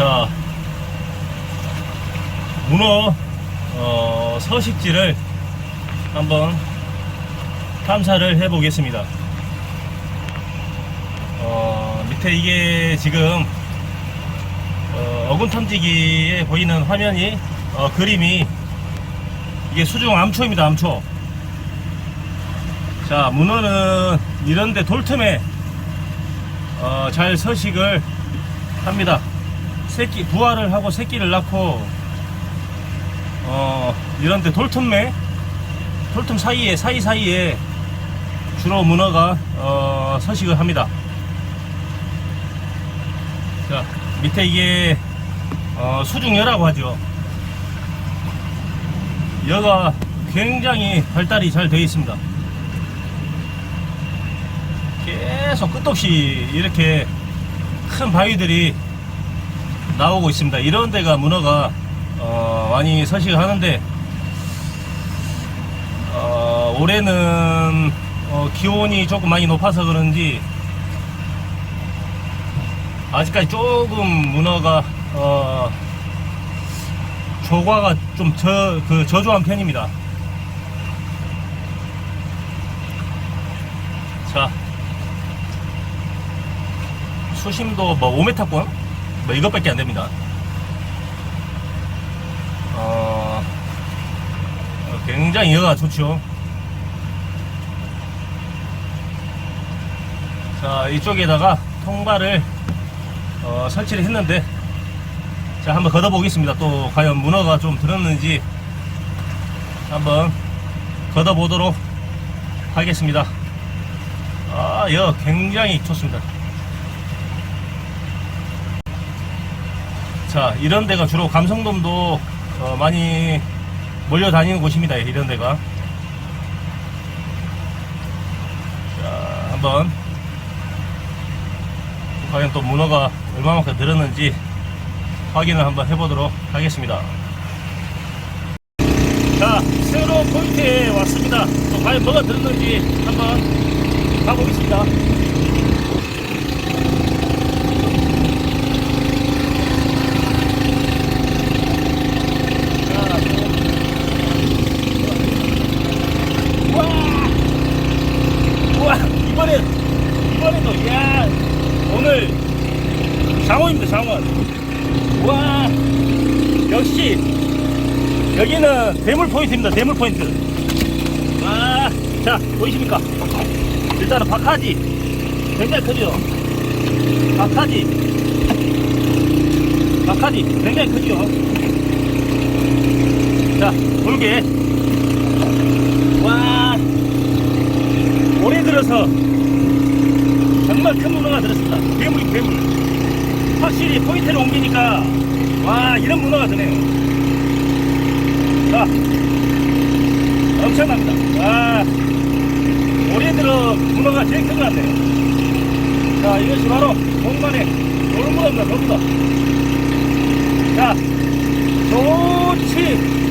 자 문어 어, 서식지를 한번 탐사를 해 보겠습니다. 어, 밑에 이게 지금 어, 군 탐지기에 보이는 화면이 어, 그림이 이게 수중 암초입니다 암초. 자 문어는 이런데 돌틈에 어, 잘 서식을 합니다. 새끼 부화를 하고 새끼를 낳고 어, 이런데 돌틈에 돌틈 사이에 사이 사이에 주로 문어가 어, 서식을 합니다. 자 밑에 이게 어, 수중여라고 하죠. 여가 굉장히 발달이 잘 되어 있습니다. 계속 끝없이 이렇게 큰 바위들이 나오고 있습니다. 이런 데가 문어가 어, 많이 서식을 하는데 어, 올해는 어, 기온이 조금 많이 높아서 그런지 아직까지 조금 문어가 어, 조과가 좀 저, 그 저조한 편입니다. 자, 수심도 뭐 5m권? 뭐 이것밖에 안 됩니다. 어, 어, 굉장히 여가 좋죠. 자, 이쪽에다가 통발을 어, 설치를 했는데, 자, 한번 걷어보겠습니다. 또, 과연 문어가 좀 들었는지, 한번 걷어보도록 하겠습니다. 아, 여 굉장히 좋습니다. 자, 이런 데가 주로 감성돔도 어, 많이 몰려다니는 곳입니다. 이런 데가. 자, 한번 과연 또 문어가 얼마만큼 늘었는지 확인을 한번 해보도록 하겠습니다. 자, 새로 포인트에 왔습니다. 또 과연 뭐가 들었는지 한번 가보겠습니다. 와! 우와! 이번에, 이번에도, 야 오늘 장어입니다, 장어. 와! 역시, 여기는 대물 포인트입니다, 대물 포인트. 와! 자, 보이십니까? 일단은 박하지. 굉장히 크죠? 박하지. 박하지. 굉장히 크죠? 자, 돌게. 와, 올해 들어서 정말 큰 문어가 들었습니다. 괴물이 괴물. 확실히 포인트를 옮기니까 와 이런 문어가 드네요. 자, 엄청납니다. 와, 올해 들어 문어가 제일 큰 것 같네요. 자, 이것이 바로 동만의 돌문어입니다. 돌문어. 자, 좋지.